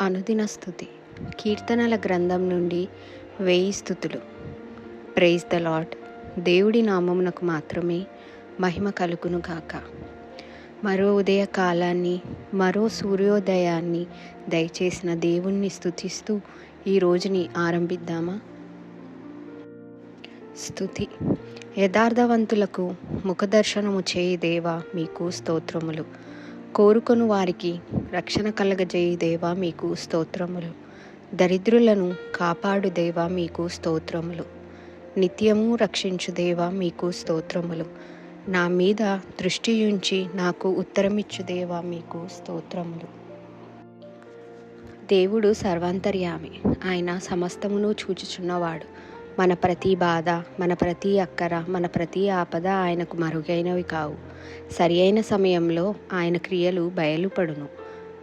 అనుదిన స్థుతి. కీర్తనల గ్రంథం నుండి వేయి స్థుతులు. ప్రైజ్ ద లాడ్ దేవుడి నామమునకు మాత్రమే మహిమ కలుగును గాక. మరో ఉదయ కాలాన్ని మరో సూర్యోదయాన్ని దయచేసిన దేవుణ్ణి స్థుతిస్తూ ఈ రోజుని ఆరంభిద్దామా? స్థుతి. యథార్థవంతులకు ముఖదర్శనము చేయి దేవా మీకు స్తోత్రములు. కోరుకొను వారికి రక్షణ కలగజేయి దేవా మీకు స్తోత్రములు. దరిద్రులను కాపాడు దేవా మీకు స్తోత్రములు. నిత్యము రక్షించు దేవా మీకు స్తోత్రములు. నా మీద దృష్టి ఉంచి నాకు ఉత్తరమిచ్చు దేవా మీకు స్తోత్రములు. దేవుడు సర్వాంతర్యామి. ఆయన సమస్తమును చూచుచున్నవాడు. మన ప్రతి బాధ మన ప్రతి అక్కర మన ప్రతి ఆపద ఆయనకు మరుగైనవి కావు. సరి అయిన సమయంలో ఆయన క్రియలు బయలుపడును.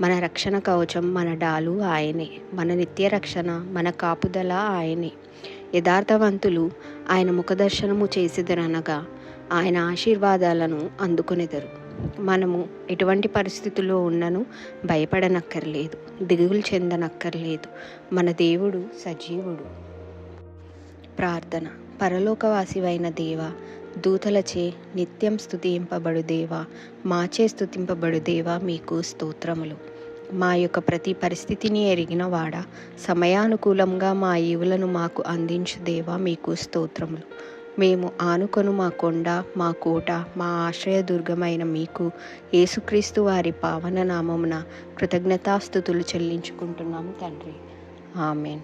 మన రక్షణ కవచం మన డాలు ఆయనే. మన నిత్య రక్షణ మన కాపుదల ఆయనే. యథార్థవంతులు ఆయన ముఖదర్శనము చేసిదరనగా ఆయన ఆశీర్వాదాలను అందుకొనెదరు. మనము ఎటువంటి పరిస్థితుల్లో ఉన్నను భయపడనక్కర్లేదు దిగులు చెందనక్కర్లేదు. మన దేవుడు సజీవుడు. ప్రార్థన. పరలోకవాసివైన దేవ దూతలచే నిత్యం స్థుతింపబడు దేవ మాచే స్థుతింపబడు దేవ మీకు స్తోత్రములు. మా యొక్క ప్రతి పరిస్థితిని ఎరిగిన వాడ సమయానుకూలంగా మా ఈవులను మాకు అందించు దేవా మీకు స్తోత్రములు. మేము ఆనుకొను మా కొండ మా కోట మా ఆశ్రయదుర్గమైన మీకు యేసుక్రీస్తు వారి పావన నామమున కృతజ్ఞతాస్థుతులు చెల్లించుకుంటున్నాము తండ్రి. ఆమెన్.